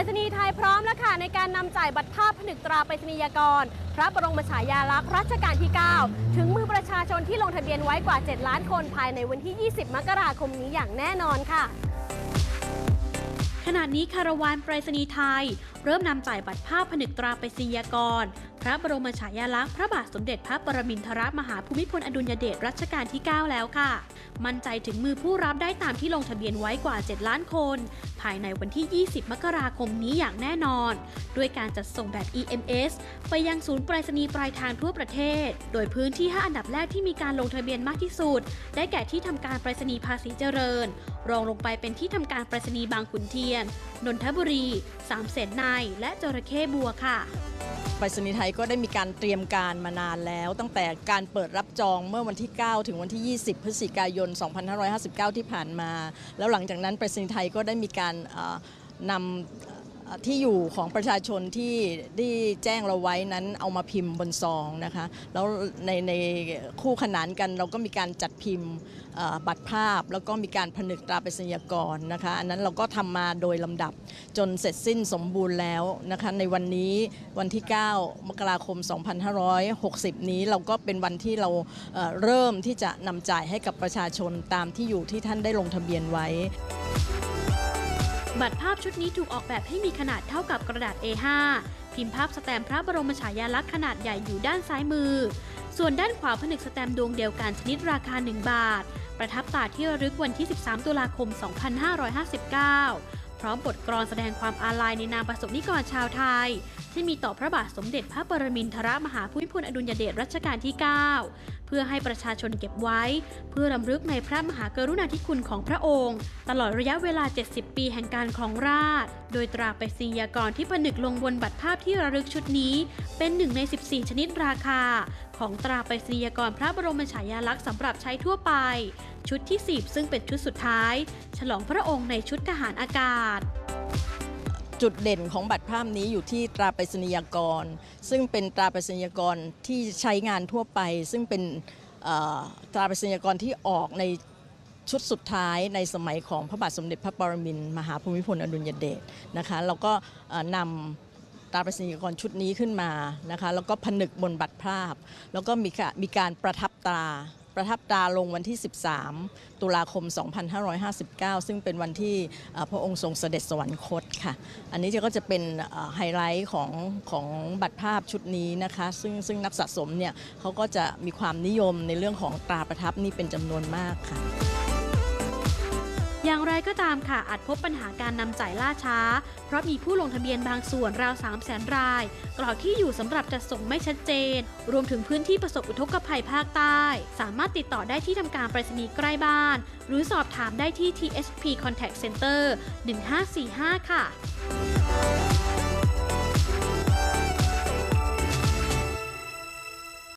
รษณีย์ไทยพร้อมแล้วค่ะในการนำจ่ายบัตรภาพผนึกตราไปรษณียกร พระบรมฉายาลักษณ์รัชกาลที่ 9 ถึงมือประชาชนที่ลงทะเบียนไว้กว่า 7 ล้านคนภายในวันที่ 20 มกราคมนี้อย่างแน่นอนค่ะ ขณะนี้คาราวานไปรษณีย์ไทย เริ่มนำจ่ายบัตรภาพผนึกตราไปรษณียากร พระบรมฉายาลักษณ์พระบาทสมเด็จพระปรมินทรมหาภูมิพลอดุลยเดชรัชกาลที่ 9 แล้วค่ะ มั่นใจถึงมือผู้รับได้ตามที่ลงทะเบียนไว้กว่า 7 ล้านคน ภายในวันที่ 20 มกราคมนี้อย่างแน่นอน ด้วยการจัดส่งแบบ EMS ไปยังศูนย์ไปรษณีย์ปลายทางทั่วประเทศ โดยพื้นที่ 5 อันดับแรกที่มีการลงทะเบียนมากที่สุด ได้แก่ที่ทำการไปรษณีย์ภาษีเจริญ รองลงไปเป็นที่ทำการไปรษณีย์บางขุนเทียน นนทบุรี สามเสนายและจระเข้บัวค่ะไปรษณีย์ไทยก็ได้มีการเตรียมการมานานแล้ว ตั้งแต่การเปิดรับจองเมื่อวันที่ 9 ถึงวันที่ 20 พฤศจิกายน 2559 ที่ผ่านมา แล้วหลังจากนั้นไปรษณีย์ไทยก็ได้มีการนำ ที่อยู่ของประชาชนที่ที่แจ้งเราไว้นั้นเอามาพิมพ์บนซองนะคะแล้วในในคู่ขนานกันเราก็มีการจัดพิมพ์บัตรภาพ แล้วก็มีการผนึกตราไปรษณียากรนะคะอันนั้นเราก็ทำมาโดยลำดับจนเสร็จสิ้นสมบูรณ์แล้วนะคะในวันนี้วันที่ 9 มกราคม 2560 นี้เราก็เป็นวันที่เราเเริ่มที่จะนำจ่ายให้กับประชาชนตามที่อยู่ที่ท่านได้ลงทะเบียนไว้ บัตรภาพชุดนี้ถูกออกแบบให้มีขนาดเท่ากับกระดาษ A5 พิมพ์ภาพสแตมป์พระบรมฉายาลักษณ์ขนาดใหญ่อยู่ด้านซ้ายมือ ส่วนด้านขวาผนึกสแตมป์ดวงเดียวกันชนิดราคา 1 บาท ประทับตราที่ระลึกวันที่ 13 ตุลาคม 2559 พร้อมบทกลอนแสดงความอาลัยในนามประสบนิกรชาวไทย ที่มีต่อพระบาทสมเด็จพระปรมินทรมหาภูมิพลอดุลยเดชรัชกาลที่ 9 เพื่อให้ประชาชนเก็บไว้ เพื่อรำลึกในพระมหากรุณาธิคุณของพระองค์ ตลอดระยะเวลา 70 ปีแห่งการครองราชโดยตราไปรษณียากรที่ผนึกลงบนบัตรภาพที่ระลึกชุดนี้ เป็นหนึ่งใน 14 ชนิดราคา ของตราไปรษณียกรพระบรมฉายาลักษณ์สำหรับใช้ทั่วไป ชุดที่ 10 ซึ่งเป็นชุดสุดท้าย ฉลองพระองค์ในชุดทหารอากาศจุดเด่นของบัตรภาพนี้อยู่ที่ตราไปรษณียกร ซึ่งเป็นตราไปรษณียกรที่ใช้งานทั่วไป ซึ่งเป็นตราไปรษณียกรที่ออกในชุดสุดท้ายในสมัยของพระบาทสมเด็จพระปรมินทรมหาภูมิพลอดุลยเดชนะคะเราก็นำ ตราปรษณียากรชุดนี้ขึ้นมานะคะแล้วก็ผนึกบนบัตรภาพ แล้วก็มีมีการประทับตราประทับตราลงวันที่ 13 ตุลาคม 2559 ซึ่งเป็นวันที่พระองค์ทรงเสด็จสวรรคตค่ะ อันนี้ก็จะเป็นไฮไลท์ของของบัตรภาพชุดนี้นะคะ ซึ่งซึ่งนักสะสมเนี่ยเขาก็จะมีความนิยมในเรื่องของตราประทับนี่เป็นจำนวนมากค่ะ อย่างไรก็ตามค่ะอาจพบปัญหาการนำจ่ายล่าช้า เพราะมีผู้ลงทะเบียนบางส่วนราว 3 0 0แสนรายกล่าวที่อยู่สำหรับจัดส่งไม่ชัดเจน รวมถึงพื้นที่ประสบอุทกภัยภาคใต้ สามารถติดต่อได้ที่ทำการไปรษณีย์ใกล้บ้าน หรือสอบถามได้ที่ TSP Contact Center 1545 ค่ะ